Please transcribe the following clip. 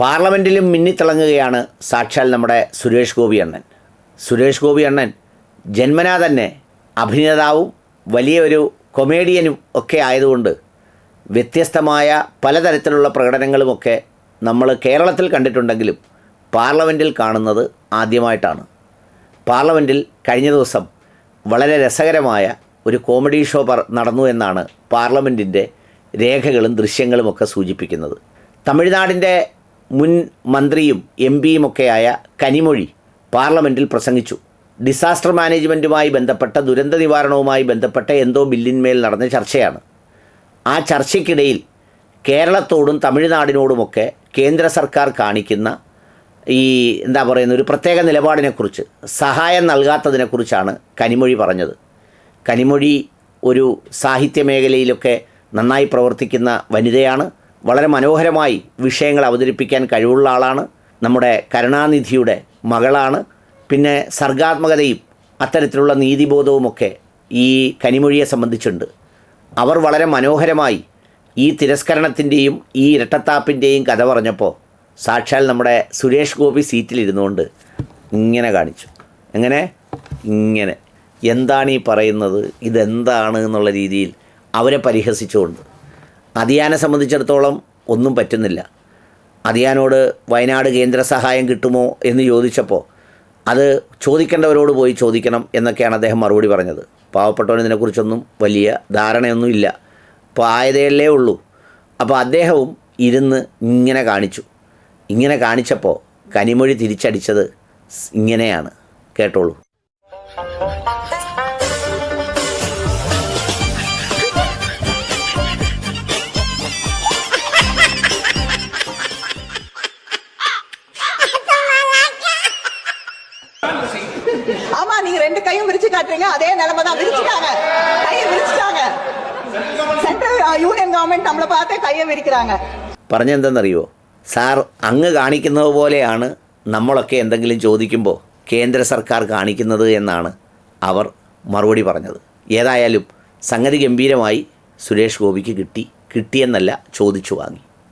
പാർലമെന്റിലും മിന്നിത്തിളങ്ങുകയാണ് സാക്ഷാൽ നമ്മുടെ സുരേഷ് ഗോപി അണ്ണൻ. സുരേഷ് ഗോപി അണ്ണൻ ജന്മനാ തന്നെ അഭിനേതാവും വലിയൊരു കൊമേഡിയനും ഒക്കെ ആയതുകൊണ്ട് വ്യത്യസ്തമായ പലതരത്തിലുള്ള പ്രകടനങ്ങളുമൊക്കെ നമ്മൾ കേരളത്തിൽ കണ്ടിട്ടുണ്ടെങ്കിലും പാർലമെന്റിൽ കാണുന്നത് ആദ്യമായിട്ടാണ്. പാർലമെന്റിൽ കഴിഞ്ഞ ദിവസം വളരെ രസകരമായ ഒരു കോമഡി ഷോ നടന്നു എന്നാണ് പാർലമെന്റിന്റെ രേഖകളും ദൃശ്യങ്ങളുമൊക്കെ സൂചിപ്പിക്കുന്നത്. തമിഴ്നാടിന്റെ മുൻ മന്ത്രിയും എം പിയുമൊക്കെയായ കനിമൊഴി പാർലമെന്റിൽ പ്രസംഗിച്ചു. ഡിസാസ്റ്റർ മാനേജ്മെന്റുമായി ബന്ധപ്പെട്ട ദുരന്ത നിവാരണവുമായി ബന്ധപ്പെട്ട എന്തോ ബില്ലിന്മേൽ നടന്ന ചർച്ചയാണ്. ആ ചർച്ചയ്ക്കിടയിൽ കേരളത്തോടും തമിഴ്നാടിനോടുമൊക്കെ കേന്ദ്ര സർക്കാർ കാണിക്കുന്ന ഈ എന്താ പറയുന്ന ഒരു പ്രത്യേക നിലപാടിനെക്കുറിച്ച് സഹായം നൽകാത്തതിനെക്കുറിച്ചാണ് കനിമൊഴി പറഞ്ഞത്. കനിമൊഴി ഒരു സാഹിത്യ മേഖലയിലൊക്കെ നന്നായി പ്രവർത്തിക്കുന്ന വനിതയാണ്. വളരെ മനോഹരമായി വിഷയങ്ങൾ അവതരിപ്പിക്കാൻ കഴിവുള്ള ആളാണ്. നമ്മുടെ കരുണാനിധിയുടെ മകളാണ്. പിന്നെ സർഗാത്മകതയും അത്തരത്തിലുള്ള നീതിബോധവുമൊക്കെ ഈ കനിമൊഴിയെ സംബന്ധിച്ചുണ്ട്. അവർ വളരെ മനോഹരമായി ഈ തിരസ്കരണത്തിന്റെയും ഈ ഇരട്ടത്താപ്പിന്റെയും കഥ പറഞ്ഞപ്പോൾ സാക്ഷാൽ നമ്മുടെ സുരേഷ് ഗോപി സീറ്റിലിരുന്നുകൊണ്ട് ഇങ്ങനെ കാണിച്ചു. എങ്ങനെ? ഇങ്ങനെ. എന്താണ് ഈ പറയുന്നത്? ഇതെന്താണ് എന്നുള്ള രീതിയിൽ അവരെ പരിഹസിച്ചുകൊണ്ട്. അതിയാനെ സംബന്ധിച്ചിടത്തോളം ഒന്നും പറ്റുന്നില്ല. അതിയാനോട് വയനാട് കേന്ദ്ര സഹായം കിട്ടുമോ എന്ന് ചോദിച്ചപ്പോൾ അത് ചോദിക്കേണ്ടവരോട് പോയി ചോദിക്കണം എന്നൊക്കെയാണ് അദ്ദേഹം മറുപടി പറഞ്ഞത്. പാവപ്പെട്ടവന് ഇതിനെക്കുറിച്ചൊന്നും വലിയ ധാരണയൊന്നുമില്ല അപ്പോൾ ആയതേയല്ലേ ഉള്ളൂ. അപ്പോൾ അദ്ദേഹവും ഇരുന്ന് ഇങ്ങനെ കാണിച്ചു. ഇങ്ങനെ കാണിച്ചപ്പോൾ കനിമൊഴി തിരിച്ചടിച്ചത് ഇങ്ങനെയാണ്. കേട്ടോളൂ. ஆமா நீங்க ரெண்டு கையும் விரிச்சு காட்டுறீங்க அதே நிலைமை தான் விரிச்சுட்டாங்க கையை விரிச்சுட்டாங்க சென்ட்ரல் யூனியன் கவர்மெண்ட் நம்மளை பார்த்தே கையை விரிக்கிறாங்க പറഞ്ഞെന്തെന്നറിയോ സാർ അങ്ങ് കാണിക്കുന്നത് പോലെയാണ് നമ്മളൊക്കെ എന്തെങ്കിലും ചോദിക്കുമ്പോൾ കേന്ദ്ര സർക്കാർ കാണിക്കുന്നത് എന്നാണ് അവർ മറുപടി പറഞ്ഞത് ഏതായാലും സംഗതി ഗംഭീരമായി സുരേഷ് ഗോപിക്ക് കിട്ടി കിട്ടിയെന്നല്ല ചോദിച്ചു വാങ്ങി